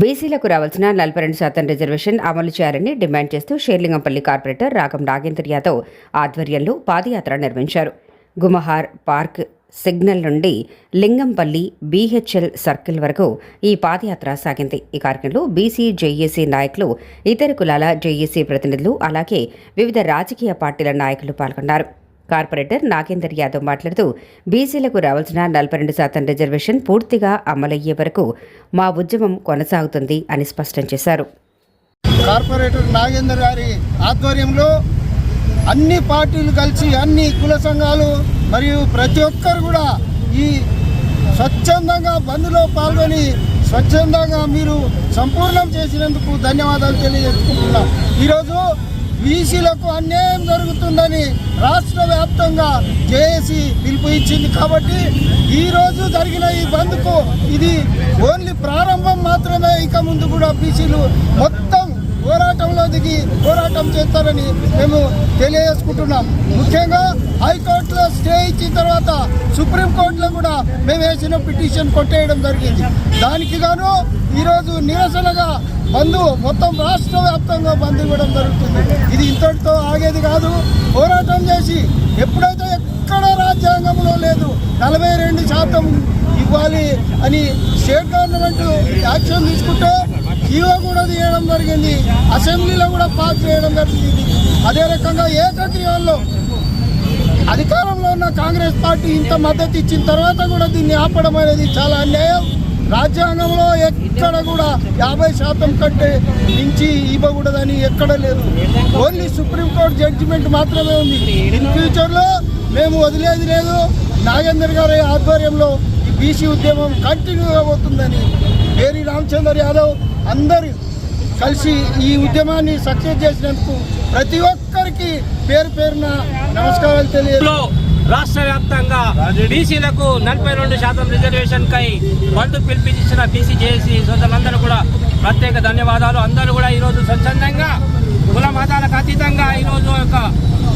బీసీలకు రావాల్సిన నలభై రెండు శాతం రిజర్వేషన్ అమలు చేయాలని డిమాండ్ చేస్తూ షేర్లింగంపల్లి కార్పొరేటర్ రాగం నాగేందర్ యాదవ్ ఆధ్వర్యంలో పాదయాత్ర నిర్వహించారు. గుమహార్ పార్క్ సిగ్నల్ నుండి లింగంపల్లి బీహెచ్ఎల్ సర్కిల్ వరకు ఈ పాదయాత్ర సాగింది. ఈ కార్యక్రమంలో బీసీ జేఏసీ నాయకులు ఇతర కులాల జేఏసీ ప్రతినిధులు అలాగే వివిధ రాజకీయ పార్టీల నాయకులు పాల్గొన్నారు. కార్పొరేటర్ నాగేందర్ యాదవ్ మాట్లాడుతూ బీసీలకు రావాల్సిన నలభై రెండు శాతం రిజర్వేషన్ పూర్తిగా అమలయ్యే వరకు మా ఉద్యమం కొనసాగుతుంది అని స్పష్టం చేశారు. కార్పొరేటర్ నాగేందర్ గారి ఆధ్వర్యంలో అన్ని పార్టీలు కలిసి అన్ని కుల సంఘాలు మరియు ప్రతి ఒక్కరు కూడా ఈ స్వచ్ఛందంగా బంద్లో పాల్గొని స్వచ్ఛందంగా మీరు సంపూర్ణం చేసినందుకు ధన్యవాదాలు తెలియజేసుకుంటున్నాం. ఈరోజు బీసీలకు అన్యాయం జరుగుతుందని రాష్ట్ర వ్యాప్తంగా జేఏసీ పిలుపు ఇచ్చింది కాబట్టి ఈరోజు జరిగిన ఈ బంద్కు ఇది ఓన్లీ ప్రారంభం మాత్రమే. ఇక ముందు కూడా బీసీలు మొత్తం పోరాటంలో దిగి పోరాటం చేస్తారని మేము తెలియజేసుకుంటున్నాం. ముఖ్యంగా హైకోర్టులో స్టే ఇచ్చిన తర్వాత సుప్రీంకోర్టులో కూడా మేము వేసిన పిటిషన్ కొట్టేయడం జరిగింది. దానికి గాను ఈరోజు నిరసనగా బంధు మొత్తం రాష్ట్ర వ్యాప్తంగా బంద్ ఇవ్వడం జరుగుతుంది. ఇది ఇంతటితో ఆగేది కాదు. పోరాటం చేసి ఎప్పుడైతే ఎక్కడ రాజ్యాంగంలో లేదు నలభై రెండు శాతం ఇవ్వాలి అని స్టేట్ గవర్నమెంట్ యాక్షన్ తీసుకుంటే జీవో కూడా తీయడం జరిగింది. అసెంబ్లీలో కూడా పాస్ చేయడం జరిగింది. అదే రకంగా ఏకగ్రీవంలో అధికారంలో ఉన్న కాంగ్రెస్ పార్టీ ఇంత మద్దతు ఇచ్చిన తర్వాత కూడా దీన్ని ఆపడం అనేది చాలా అన్యాయం. రాజ్యాంగంలో ఎక్కడ కూడా యాభై శాతం కంటే మించి ఇవ్వకూడదని ఎక్కడ లేదు. ఓన్లీ సుప్రీంకోర్టు జడ్జిమెంట్ మాత్రమే ఉంది. ఇన్ ఫ్యూచర్లో మేము వదిలేది లేదు. నాగేందర్ గారి ఆధ్వర్యంలో ఈ బీసీ ఉద్యమం కంటిన్యూగా అవుతుందని పేరి రామచంద్ర యాదవ్ అందరు కలిసి ఈ ఉద్యమాన్ని సక్సెస్ చేసినందుకు ప్రతి ఒక్కరికి పేరు పేరున నమస్కారాలు తెలియదు రాష్ట్ర వ్యాప్తంగా బీసీలకు నలభై రెండు శాతం రిజర్వేషన్ కై బంధు పిలిపించిన బీసీ జేఏసీ సోదరులందరూ కూడా ప్రత్యేక ధన్యవాదాలు. అందరూ కూడా ఈరోజు స్వచ్ఛందంగా కుల మతాలకు అతీతంగా ఈరోజు ఒక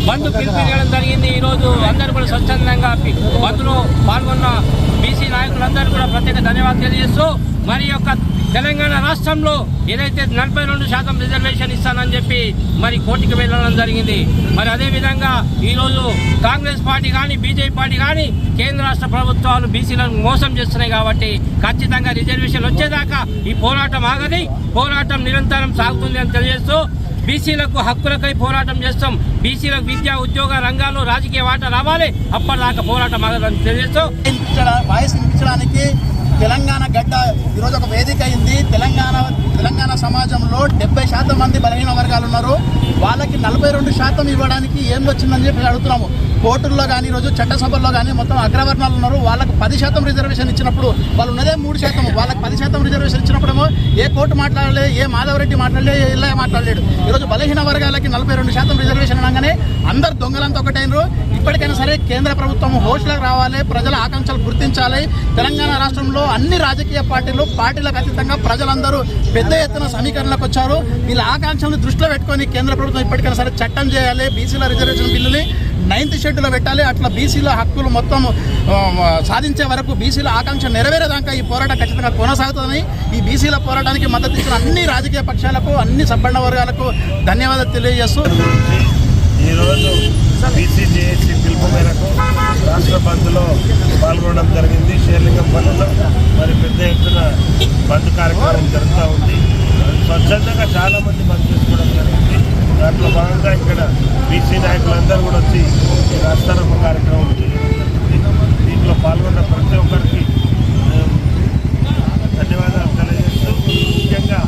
బంధు పిలిపించడం జరిగింది. ఈరోజు అందరూ కూడా స్వచ్ఛందంగా బంధులో పాల్గొన్న బీసీ నాయకులందరూ కూడా ప్రత్యేక ధన్యవాదాలు తెలియజేస్తూ మరి యొక్క తెలంగాణ రాష్ట్రంలో ఏదైతే నలభై రెండు శాతం రిజర్వేషన్ ఇస్తానని చెప్పి మరి కోర్టుకు వెళ్ళడం జరిగింది. మరి అదేవిధంగా ఈరోజు కాంగ్రెస్ పార్టీ కానీ బీజేపీ పార్టీ కానీ కేంద్ర రాష్ట్ర ప్రభుత్వాలు బీసీలను మోసం చేస్తున్నాయి కాబట్టి ఖచ్చితంగా రిజర్వేషన్ వచ్చేదాకా ఈ పోరాటం ఆగది పోరాటం నిరంతరం సాగుతుంది అని తెలియజేస్తూ బీసీలకు హక్కులకై పోరాటం చేస్తాం. బీసీలకు విద్యా ఉద్యోగ రంగాల్లో రాజకీయ వాటా రావాలి. అప్పటిదాకా పోరాటం ఆగదని తెలియజేస్తూ వాయిస్ వినిపించడానికి తెలంగాణ గడ్డ ఈరోజు ఒక వేదిక అయింది. తెలంగాణ తెలంగాణ సమాజంలో డెబ్బై శాతం మంది బలహీన వర్గాలు ఉన్నారు. వాళ్ళకి నలభై రెండు శాతం ఇవ్వడానికి ఏం వచ్చిందని చెప్పి అడుగుతున్నాము. కోర్టుల్లో కానీ ఈరోజు చట్టసభల్లో కానీ మొత్తం అగ్రవర్ణాలు ఉన్నారు. వాళ్ళకు పది శాతం రిజర్వేషన్ ఇచ్చినప్పుడు వాళ్ళు ఉన్నదే మూడు శాతం. వాళ్ళకి పది శాతం రిజర్వేషన్ ఇచ్చినప్పుడేమో ఏ కోర్టు మాట్లాడలే ఏ మాధవరెడ్డి మాట్లాడలే ఏ ఇలా మాట్లాడలేడు. ఈరోజు బలహీన వర్గాలకి నలభై రెండు శాతం రిజర్వేషన్ అనగానే అందరు దొంగలంతా ఒకటైనరు. ఇప్పటికైనా సరే కేంద్ర ప్రభుత్వం హోస్టులకు రావాలి ప్రజల ఆకాంక్షలు గుర్తించాలి. తెలంగాణ రాష్ట్రంలో అన్ని రాజకీయ పార్టీలు పార్టీలకు అతీతంగా ప్రజలందరూ పెద్ద ఎత్తున సమీకరణలకు వచ్చారు. వీళ్ళ ఆకాంక్షలను దృష్టిలో పెట్టుకొని కేంద్ర ప్రభుత్వం ఇప్పటికైనా సరే చట్టం చేయాలి బీసీల రిజర్వేషన్ బిల్లుని నైన్త్ షెడ్యూల్లో పెట్టాలి. అట్లా బీసీల హక్కులు మొత్తం సాధించే వరకు బీసీల ఆకాంక్ష నెరవేరేదాకా ఈ పోరాటం ఖచ్చితంగా కొనసాగుతుందని ఈ బీసీల పోరాటానికి మద్దతు ఇచ్చిన అన్ని రాజకీయ పక్షాలకు అన్ని సబ్బండ వర్గాలకు ధన్యవాదాలు తెలియజేస్తూ ఈరోజు బీసీజేఏసీ పిలుపు మేరకు రాష్ట్ర బంద్లో పాల్గొనడం జరిగింది. షేర్లింగంపల్లిలో మరి పెద్ద ఎత్తున బంద్ కార్యక్రమం జరుగుతూ ఉంది. స్వచ్ఛందంగా చాలామంది బంద్ చేసుకోవడం జరిగింది. దాంట్లో భాగంగా ఇక్కడ బీసీ నాయకులందరూ కూడా వచ్చి రాష్ట్రారోపణ కార్యక్రమం దీంట్లో పాల్గొన్న ప్రతి ఒక్కరికి ధన్యవాదాలు తెలియజేస్తూ ముఖ్యంగా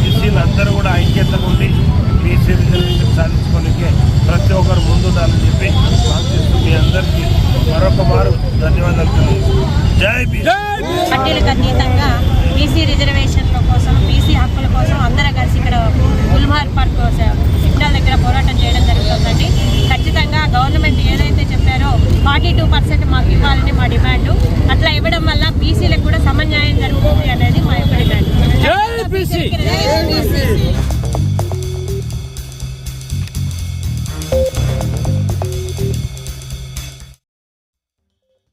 బీసీలు అందరూ కూడా ఐక్యతగా ఉండి బీసీ రిజర్వేషన్ సాధించుకోనికే ప్రతి ఒక్కరు ముందుండాలని చెప్పి ఆశిస్తూ మీ అందరికీ మరొక మారు ధన్యవాదాలు తెలియజేస్తున్నాను జై అతీతంగా బీసీ రిజర్వేషన్ల కోసం బీసీ హక్కుల కోసం అందరూ కలిసి ఇక్కడ గుల్మార్ పార్క్ సిగ్నల్ దగ్గర పోరాటం చేయడం జరుగుతుందండి. ఖచ్చితంగా గవర్నమెంట్ ఏదైతే చెప్పారో ఫార్టీ టూ పర్సెంట్ మాకు ఇవ్వాలని మా డిమాండ్. అట్లా ఇవ్వడం వల్ల బీసీలకు కూడా సమన్యాయం జరుగుతుంది అనేది మా యొక్క డిమాండ్.